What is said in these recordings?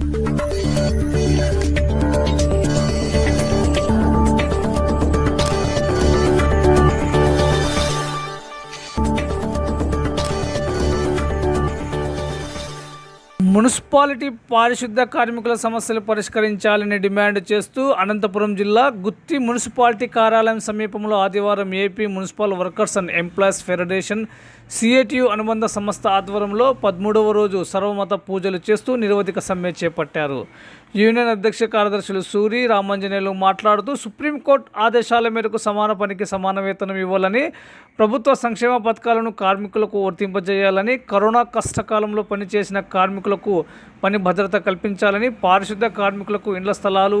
Thank you. Municipality పారిశుద్ధ కార్మికుల సమస్యలు పరిష్కరించాలని డిమాండ్ చేస్తూ అనంతపురం జిల్లా గుత్తి మున్సిపాలిటీ కార్యాలయం సమీపంలో ఆదివారం AP municipal workers and employees federation CITU అనుబంధ సంస్థ ఆధ్వర్యంలో పదమూడవ రోజు సర్వమత పూజలు చేస్తూ నిరవధిక సమ్మె చేపట్టారు. యూనియన్ అధ్యక్ష కార్యదర్శులు సూరి రామాంజనేయులు మాట్లాడుతూ సుప్రీంకోర్టు ఆదేశాల మేరకు సమాన పనికి సమాన వేతనం ఇవ్వాలని ప్రభుత్వ సంక్షేమ పథకాలను కార్మికులకు వర్తింపజేయాలని కరోనా కష్టకాలంలో పనిచేసిన కార్మికులకు పని భద్రత కల్పించాలని పారిశుద్ధ కార్మికులకు ఇండ్ల స్థలాలు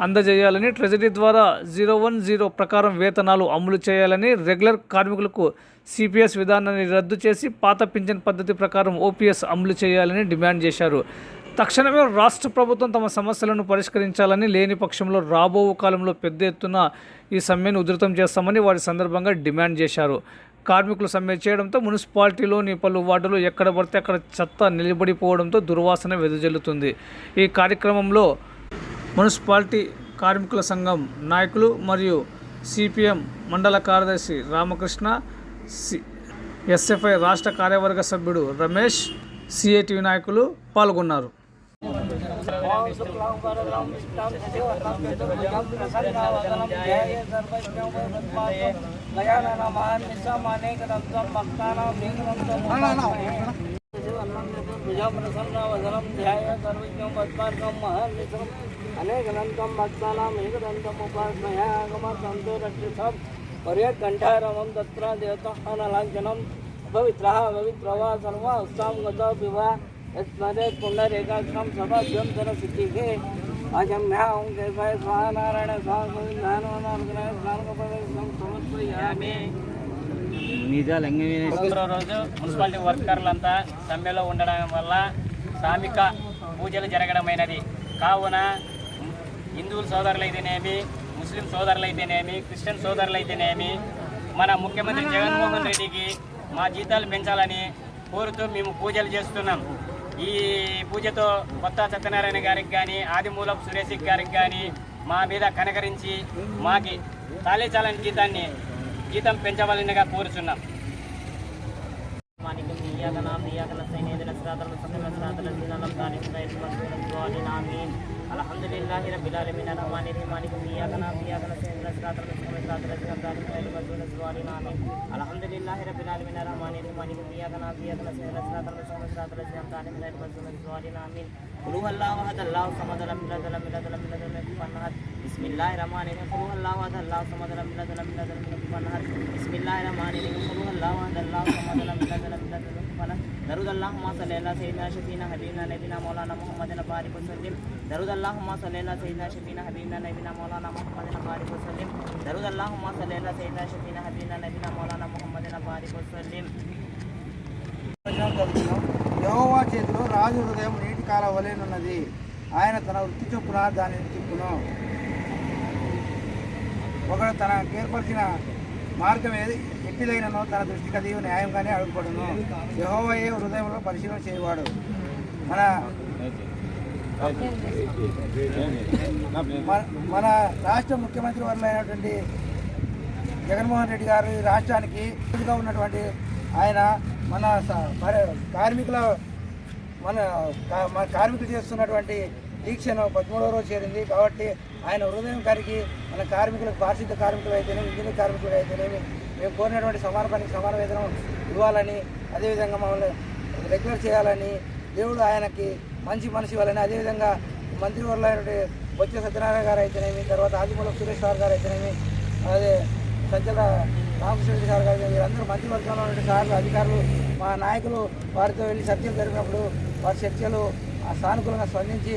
అందజేయాలని ట్రెజరీ ద్వారా జీరో వన్ జీరో ప్రకారం వేతనాలు అమలు చేయాలని రెగ్యులర్ కార్మికులకు సిపిఎస్ విధానాన్ని రద్దు చేసి పాత పింఛన్ పద్ధతి ప్రకారం ఓపీఎస్ అమలు చేయాలని డిమాండ్ చేశారు. తక్షణమే రాష్ట్ర ప్రభుత్వం తమ సమస్యలను పరిష్కరించాలని లేని పక్షంలో రాబో కాలంలో పెద్ద ఎత్తున ఈ సమ్మెను ఉధృతం చేస్తామని వారి సందర్భంగా డిమాండ్ చేశారు. కార్మికులు సమ్మె చేయడంతో మున్సిపాలిటీలోని పలు వార్డులు ఎక్కడ పడితే అక్కడ చెత్త నిలబడిపోవడంతో దుర్వాసన వెదజల్లుతుంది. ఈ కార్యక్రమంలో మున్సిపాలిటీ కార్మికుల సంఘం నాయకులు మరియు సిపిఎం మండల కార్యదర్శి రామకృష్ణ సి ఎస్ఎఫ్ఐ రాష్ట్ర కార్యవర్గ సభ్యుడు రమేష్ సిఐటివి నాయకులు పాల్గొన్నారు. अनेकदंतम भक्तानाम एकदंतम उपासनयागमसंतोरक्षसम पर्यत कंठारमं तत्र देवता अनलांजनम पवित्रः पवित्रवा सर्वा उत्साम పుండరేకాక్షం సభాభ్యం సిద్ధిः అజమ్యాం కేశవాయ స్వానారాయణ స్వామి సమర్పయామి ఒకరో రోజు మున్సిపాలిటీ వర్కర్లంతా సమ్మెలో ఉండడం వల్ల సామిక పూజలు జరగడమైనది. కావున హిందువుల సోదరులైతేనేమి ముస్లిం సోదరులైతేనేమి క్రిస్టియన్ సోదరులైతేనేమి మన ముఖ్యమంత్రి జగన్మోహన్ రెడ్డికి మా జీతాలు పెంచాలని కోరుతూ మేము పూజలు చేస్తున్నాం. ఈ పూజతో కొత్త సత్యనారాయణ గారికి కానీ ఆదిమూలపు సురేష్ గారికి కానీ మా మీద కనకరించి మాకి తాళేచాలని జీతాన్ని జీతం పెంచవలనిగా కోరుచున్నాం. మానికం الحمد لله رب العالمين الرحمن الرحيم مالك اياك نعبد واياك نستعين اهدنا الصراط المستقيم صراط الذين انعمت عليهم غير المغضوب عليهم امين الحمد لله رب العالمين الرحمن الرحيم مالك اياك نعبد واياك نستعين اهدنا الصراط المستقيم صراط الذين انعمت عليهم غير المغضوب عليهم امين قل هو الله احد الله الصمد لم يلد ولم يولد ولم يكن له كفوا احد بسم الله الرحمن الرحيم قل هو الله احد الله الصمد لم يلد ولم يولد ولم يكن له كفوا احد بسم الله الرحمن الرحيم قل هو الله احد الله الصمد لم يلد ولم يولد ولم يكن له كفوا احد درود اللهم صل على سيدنا شفينا حبيبنا نبينا مولانا محمد بارك وسلم درود اللهم صل على سيدنا شفينا حبيبنا نبينا مولانا محمد بارك وسلم درود اللهم صل على سيدنا شفينا حبيبنا نبينا مولانا محمد بارك وسلم యహోవా చేతిలో రాజు హృదయం నీటి కాల వలెనున్నది ఆయన తన వృత్తి చొప్పున దానిని తిప్పును ఒకడు తన ఏర్పరిచిన మార్గం ఏది ఎట్టిదైనను తన దృష్టికి అది న్యాయంగానే అడుగుపడును. యహోవయే హృదయంలో పరిశీలన చేయవాడు. మన మన- మన రాష్ట్ర ముఖ్యమంత్రి వర్లైనటువంటి జగన్మోహన్ రెడ్డి గారు ఈ రాష్ట్రానికి ఇదిగా ఉన్నటువంటి ఆయన మన స- కార్మికుల మన మన కార్మికులు చేస్తున్నటువంటి దీక్షను పదమూడవ రోజు చేరింది. కాబట్టి ఆయన హృదయం కరిగి మన కార్మికులకు పారిశుద్ధ కార్మికులు అయితేనేమి ఇంజనీర్ కార్మికులు అయితేనేమి మేము కోరినటువంటి సమాన పనికి సమాన వేతనం ఇవ్వాలని అదేవిధంగా మమ్మల్ని రెగ్యులర్ చేయాలని దేవుడు ఆయనకి మంచి మనసు ఇవ్వాలని అదేవిధంగా మంత్రివర్లైనటువంటి బొత్స సత్యనారాయణ గారు అయితేనేమి తర్వాత ఆదిమూలం సురేష్ సార్ గారు అయితేనేమి అదే సజ్జల రామకృష్ణ సార్ గారు వీరందరూ మంత్రివర్గంలో ఉన్న సార్లు అధికారులు మా నాయకులు వారితో వెళ్ళి చర్చలు జరిగినప్పుడు వారి చర్చలు ఆ సానుకూలంగా స్పందించి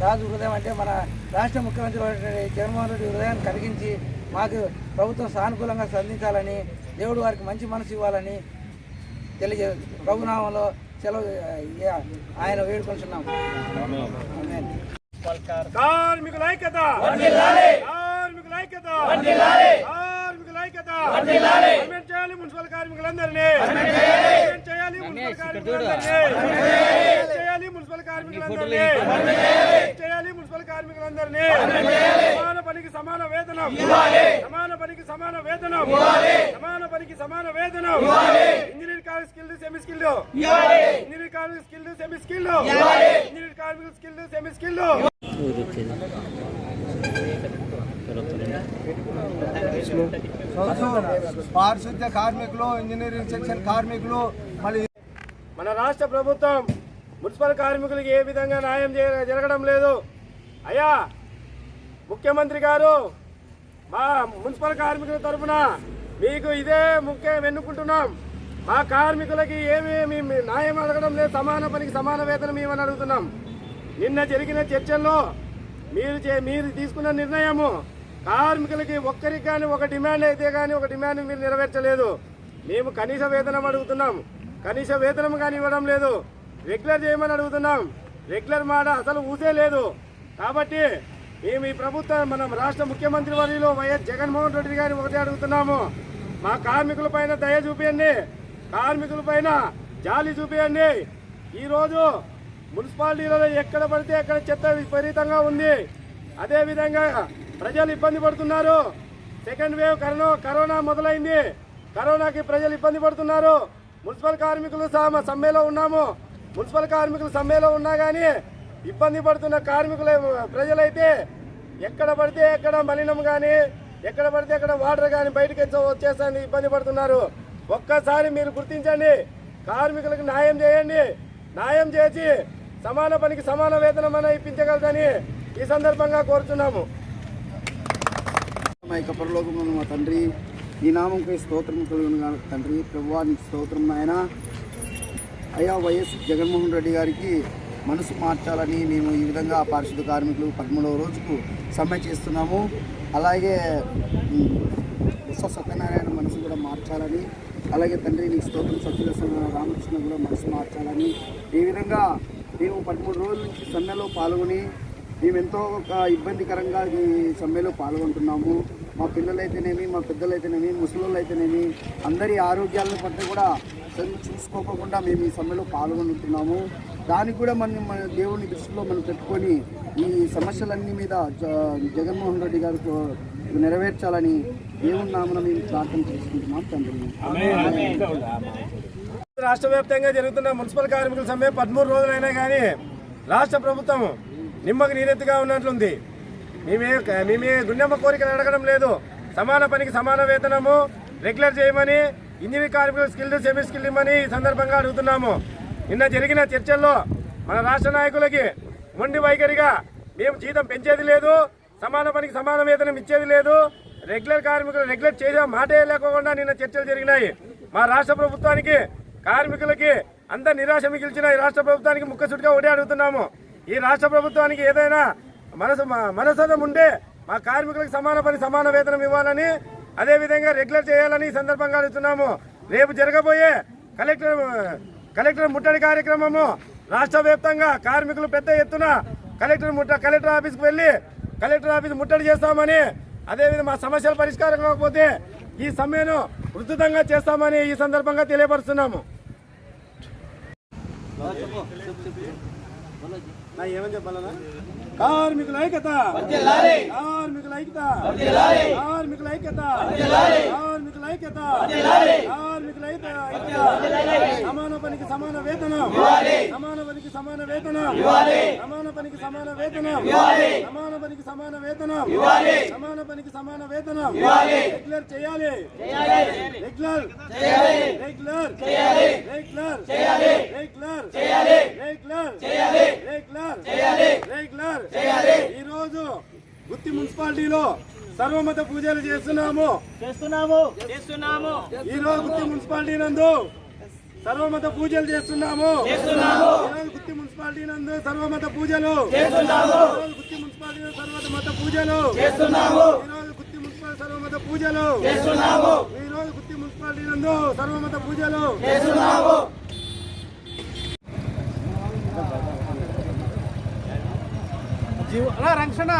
రాజు హృదయం అంటే మన రాష్ట్ర ముఖ్యమంత్రి జగన్మోహన్ రెడ్డి హృదయాన్ని కలిగించి మాకు ప్రభుత్వం సానుకూలంగా స్పందించాలని దేవుడు వారికి మంచి మనసు ఇవ్వాలని తెలియజే ప్రభునామంలో సెలవు ఆయన వేడుకొంటున్నాం. కార్మికుల ఐక్యత! కార్మికుల ఐక్యత! కార్మికుల ఐక్యత! చేయాలి మున్సిపల్ కార్మికులందరినీ! చేయాలి! మున్సిపల్ కార్మికులందరినీ! చేయాలి! కార్మికులందరినీ చేయాలి మున్సిపల్ కార్మికులందరినీ. సమాన పనికి సమాన వేతనం. సమాన పనికి సమాన వేతనం. సమాన పనికి సమాన వేతనం. Engineer college skilled semi skilled engineer college skilled semi skilled engineer కార్మికులు స్కిల్డ్ సెమీ స్కిల్డ్ పారిశుద్ధ్య కార్మికులు ఇంజనీరింగ్ సెక్షన్ కార్మికులు మళ్ళీ మన రాష్ట్ర ప్రభుత్వం మున్సిపల్ కార్మికులకి ఏ విధంగా న్యాయం చేయ- జరగడం లేదు. అయ్యా ముఖ్యమంత్రి గారు మా మున్సిపల్ కార్మికుల తరఫున మీకు ఇదే ముఖ్యం ఎన్నుకుంటున్నాం. మా కార్మికులకి ఏమి న్యాయం అడగడం లేదు. సమాన పనికి సమాన వేతనం ఇవ్వని అడుగుతున్నాం. నిన్న జరిగిన చర్చల్లో మీరు చే- మీరు తీసుకున్న నిర్ణయము కార్మికులకి ఒక్కరికి కానీ ఒక డిమాండ్ అయితే కానీ ఒక డిమాండ్ మీరు నెరవేర్చలేదు. మేము కనీస వేతనం అడుగుతున్నాం. కనీస వేతనం కానీ ఇవ్వడం లేదు. రెగ్యులర్ చేయమని అడుగుతున్నాం. రెగ్యులర్ మాట అసలు ఊసే లేదు. కాబట్టి మేము ఈ ప్రభుత్వం మనం రాష్ట్ర ముఖ్యమంత్రి వర్యులు వైఎస్ జగన్మోహన్ రెడ్డి గారిని ఒకటే అడుగుతున్నాము. మా కార్మికుల పైన దయ చూపియండి. కార్మికుల పైన జాలి చూపియండి. ఈరోజు మున్సిపాలిటీలలో ఎక్కడ పడితే అక్కడ చెత్త విపరీతంగా ఉంది. అదేవిధంగా ప్రజలు ఇబ్బంది పడుతున్నారు. సెకండ్ వేవ్ కరోనా కరోనా మొదలైంది. కరోనాకి ప్రజలు ఇబ్బంది పడుతున్నారు. మున్సిపల్ కార్మికులు సమ్మెలో ఉన్నాము. మున్సిపల్ కార్మికులు సమ్మెలో ఉన్నా కానీ ఇబ్బంది పడుతున్న కార్మికుల ప్రజలైతే ఎక్కడ పడితే ఎక్కడ మలినం కానీ ఎక్కడ పడితే అక్కడ వాటర్ కానీ బయటకు వచ్చే- ఇబ్బంది పడుతున్నారు. ఒక్కసారి మీరు గుర్తించండి. కార్మికులకు న్యాయం చేయండి. న్యాయం చేసి సమాన పనికి సమాన వేతనం అన్న ఇప్పించగలదని ఈ సందర్భంగా కోరుతున్నాము మా యొక్క మా తండ్రి ఈ నామంపై స్తోత్రం కలుగును తండ్రి. ప్రభువానికి స్తోత్రం నాయనా. అయ్యా వైఎస్ జగన్మోహన్ రెడ్డి గారికి మనసు మార్చాలని మేము ఈ విధంగా పారిశుద్ధ కార్మికులు పదమూడవ రోజుకు సమ్మె చేస్తున్నాము. అలాగే ఉమ్, బుస్స సత్యనారాయణ మనసు కూడా మార్చాలని అలాగే తండ్రి నీ స్తోత్రం సత్యదర్శన రామకృష్ణ కూడా మనసు మార్చాలని ఈ విధంగా మేము పదమూడు రోజుల నుంచి సమ్మెలో పాల్గొని మేము ఎంతో ఒక ఇబ్బందికరంగా ఈ సమ్మెలో పాల్గొంటున్నాము. మా పిల్లలైతేనేమి మా పెద్దలైతేనేమి ముసలోళ్ళు అయితేనేమి అందరి ఆరోగ్యాలను పట్ల కూడా చూసుకోకుండా మేము ఈ సమ్మెలో పాల్గొంటున్నాము. దానికి కూడా మనం మన దేవుని దృష్టిలో మనం పెట్టుకొని ఈ సమస్యలన్నీ మీద జగన్మోహన్ రెడ్డి గారు నెరవేర్చాలని దేవుని నామన మేము ప్రార్థన చేసుకుంటున్నాం. తండ్రి. రాష్ట్ర వ్యాప్తంగా జరుగుతున్న మున్సిపల్ కార్మికుల సమ్మె పదమూడు రోజులైనా కానీ రాష్ట్ర ప్రభుత్వం నిమ్మకు నీరెత్తుగా ఉన్నట్లుంది. మేమే మేమే గుండెమ్మ కోరికలు అడగడం లేదు. సమాన పనికి సమాన వేతనము రెగ్యులర్ చేయమని ఇంజనీరింగ్ కార్మికులు స్కిల్డ్ సెమీ స్కిల్డ్ ఇమ్మని ఈ సందర్భంగా అడుగుతున్నాము. నిన్న జరిగిన చర్చల్లో మన రాష్ట్ర నాయకులకి మొండి వైఖరిగా మేము జీతం పెంచేది లేదు సమాన పనికి సమాన వేతనం ఇచ్చేది లేదు. రెగ్యులర్ కార్మికులు రెగ్యులర్ చేసే మాటే లేకుండా నిన్న చర్చలు జరిగినాయి. మా రాష్ట్ర ప్రభుత్వానికి కార్మికులకి అంత నిరాశ మిగిల్చిన ఈ రాష్ట్ర ప్రభుత్వానికి ముక్కసుడిగా ఒకటే అడుగుతున్నాము. ఈ రాష్ట్ర ప్రభుత్వానికి ఏదైనా మనసు మనసదం ఉంటే మా కార్మికులకు సమాన పని సమాన వేతనం ఇవ్వాలని అదే విధంగా రెగ్యులర్ చేయాలని ఈ సందర్భంగా అడుగుతున్నాము. రేపు జరగబోయే కలెక్టర్ కలెక్టర్ ముట్టడి కార్యక్రమము రాష్ట్ర వ్యాప్తంగా కార్మికులు పెద్ద ఎత్తున కలెక్టర్ ముట్ట కలెక్టర్ ఆఫీస్కి వెళ్ళి కలెక్టర్ ఆఫీస్ ముట్టడి చేస్తామని అదేవిధంగా మా సమస్యలు పరిష్కారం కాకపోతే ఈ సమ్మెను ఉధృతంగా చేస్తామని ఈ సందర్భంగా తెలియపరుస్తున్నాము. నా ఏమని చెప్పాలనా కార్మికుల ఐక్యత కార్మికుల ఐక్యత కార్మికుల ఐక్యత కార్మికుల ఐక్యత కార్మికుల ఐక్యత సమాన పనికి సమాన వేతనం. సమాన పనికి సమాన వేతనం. సమాన పనికి సమాన వేతనం. సమాన పనికి సమాన వేతనం. సమాన పనికి సమాన వేతనం. రెగ్యులర్ చేయాలి. Regular. Regular. Regular. Regular. Regular. Regular. Regular. ఈ రోజు గుత్తి మున్సిపాలిటీలో సర్వమత పూజలు చేస్తున్నాము. చేస్తున్నాము. చేస్తున్నాము. ఈ రోజు గుత్తి మున్సిపాలిటీ నందు సర్వమత పూజలు చేస్తున్నాము. ఈ రోజు గుత్తి మున్సిపాలిటీ నందు సర్వమత పూజలు. రోజు గుత్తి మున్సిపాలిటీ నందు సర్వమత పూజలు. ఈ రోజు గుత్తి మున్సిపాలిటీ సర్వమత పూజలు. ఈ రోజు గుత్తి మున్సిపాలిటీ నందు సర్వమత పూజలు. రక్షణ